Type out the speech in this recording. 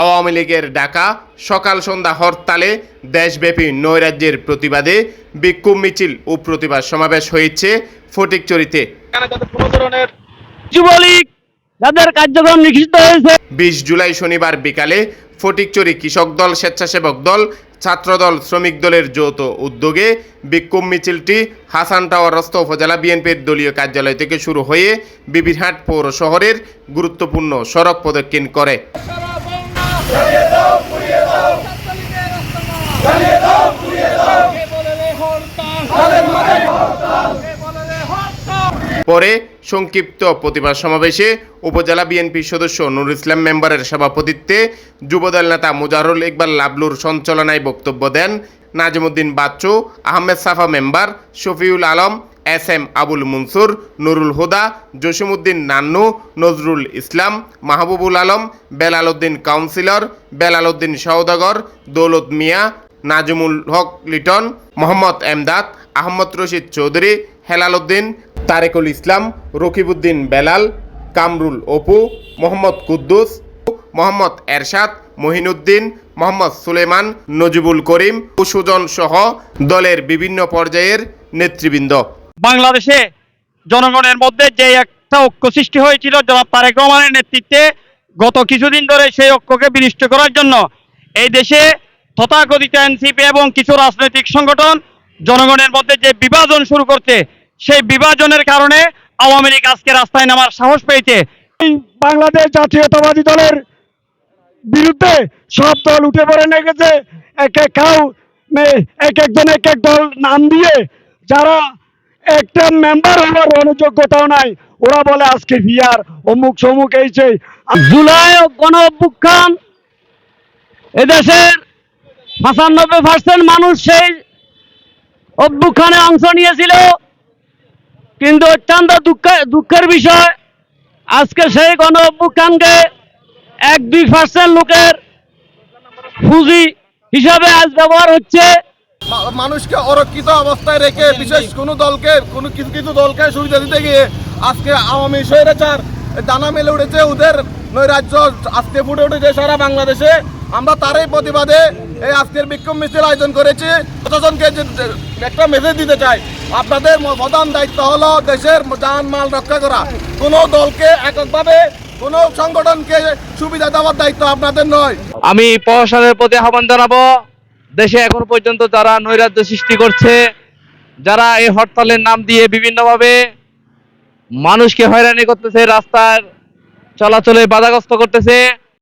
আওয়ামী লীগের ডাকা সকাল সন্ধ্যা হরতালে দেশব্যাপী নৈরাজ্যের প্রতিবাদে বিক্ষোভ মিছিল ও প্রতিবাদ সমাবেশ হয়েছে ফটিকচুরিতে এখানে যাতে কোনো ধরনের যুবলীগ যাদের কার্যক্রম নিষিদ্ধ হয়েছে। বিশ জুলাই শনিবার বিকালে ফটিকচুরি কৃষক দল স্বেচ্ছাসেবক দল ছাত্রদল শ্রমিক দলের যৌথ উদ্যোগে বিক্ষোভ মিছিলটি হাসান টাওয়ার রস্ত উপজেলা বিএনপির দলীয় কার্যালয় থেকে শুরু হয়ে বিবিরহাট পৌর শহরের গুরুত্বপূর্ণ সড়ক প্রদক্ষিণ করে। পরে সংক্ষিপ্ত প্রতিবাদ সমাবেশে উপজেলা বিএনপি সদস্য নুর ইসলাম মেম্বারের সভাপতিত্বে যুবদল নেতা মুজারুল ইকবাল লাবলুর সঞ্চালনায় বক্তব্য দেন Nazimuddin Bachchu, Ahmed Safa member Shafiul Alam, S M Abul Mansur, Nurul Huda Jasimuddin Nannu, Nazrul Islam, Mahbubul Alam Belal Uddin councillor Belal Uddin Sawdagar, Daulat Mia, Nazmul Haque Liton, Mohammad Emdad, Ahmad Rashid Chowdhury, Helal Uddin Tarequl Islam, Rakibuddin Belal, Kamrul Apu, Mohammad Kuddus, Mohammad Ershad, Mohinuddin, Mohammad Suleman, Nazibul Karim ও সুজন সহ দলের বিভিন্ন পর্যায়ের নেতৃবৃন্দ। বাংলাদেশে জনগণের মধ্যে যে একটা ঐক্য সৃষ্টি হয়েছিল, জনাব তারেক রহমানের নেতৃত্বে, গত কিছুদিন ধরে সেই ঐক্যকে বিনিষ্ট করার জন্য এই দেশে তথাকথিত এনসিপি এবং কিছু রাজনৈতিক সংগঠন জনগণের মধ্যে যে বিভাজন শুরু করছে সেই বিভাজনের কারণে আওয়ামী লীগ আজকে রাস্তায় নামার সাহস পেয়েছে। বাংলাদেশ জাতীয়তাবাদী দলের বিরুদ্ধে সব দল উঠে পড়ে লেগেছে এক এক কাউ মে- এক একজন এক এক দল নাম দিয়ে যারা একটা মেম্বার হওয়ার অনুযোগ্যতাও নাই ওরা বলে আজকে বিয়ার অমুক সমুক এই সেই। জুলাই গণ অভ্যুত্থান এদেশের পঁচানব্বই পার্সেন্ট মানুষ সেই অভ্যুত্থানে অংশ নিয়েছিল। কিন্তু অত্যন্ত দুঃখের দুঃখের বিষয়, আজকে সেই গণ অভ্যুত্থানকে এক দুই পার্সেন্ট লোকের পুঁজি হিসাবে আজ ব্যবহার হচ্ছে। মানুষকে অরক্ষিত অবস্থায় রেখে বিশেষ কোনো দলকে, কোনো কিছু কিছু দলকে সুবিধা দিতে গিয়ে আজকে আওয়ামী স্বৈরাচার দানা মেলে উঠেছে ওদের। নৈরাজ্য আজকে ফুটে উঠেছে সারা বাংলাদেশে। আমরা তারই প্রতিবাদে এই আজকের বিক্ষোভ মিছিল আয়োজন করেছি। প্রশাসনকে একটা মেসেজ দিতে চাই। আপনাদের প্রধান দায়িত্ব হলো দেশের যান মাল রক্ষা করা। কোনো দলকে এককভাবে, কোনো সংগঠনকে সুবিধা দেওয়ার দায়িত্ব আপনাদের নয়। আমি প্রশাসনের প্রতি আহ্বান জানাব, দেশে এখন পর্যন্ত যারা নৈরাজ্য সৃষ্টি করছে, যারা এই হরতালের নাম দিয়ে বিভিন্নভাবে মানুষকে হয়রানি করতেছে, রাস্তার চলাচলে বাধাগ্রস্ত করতেছে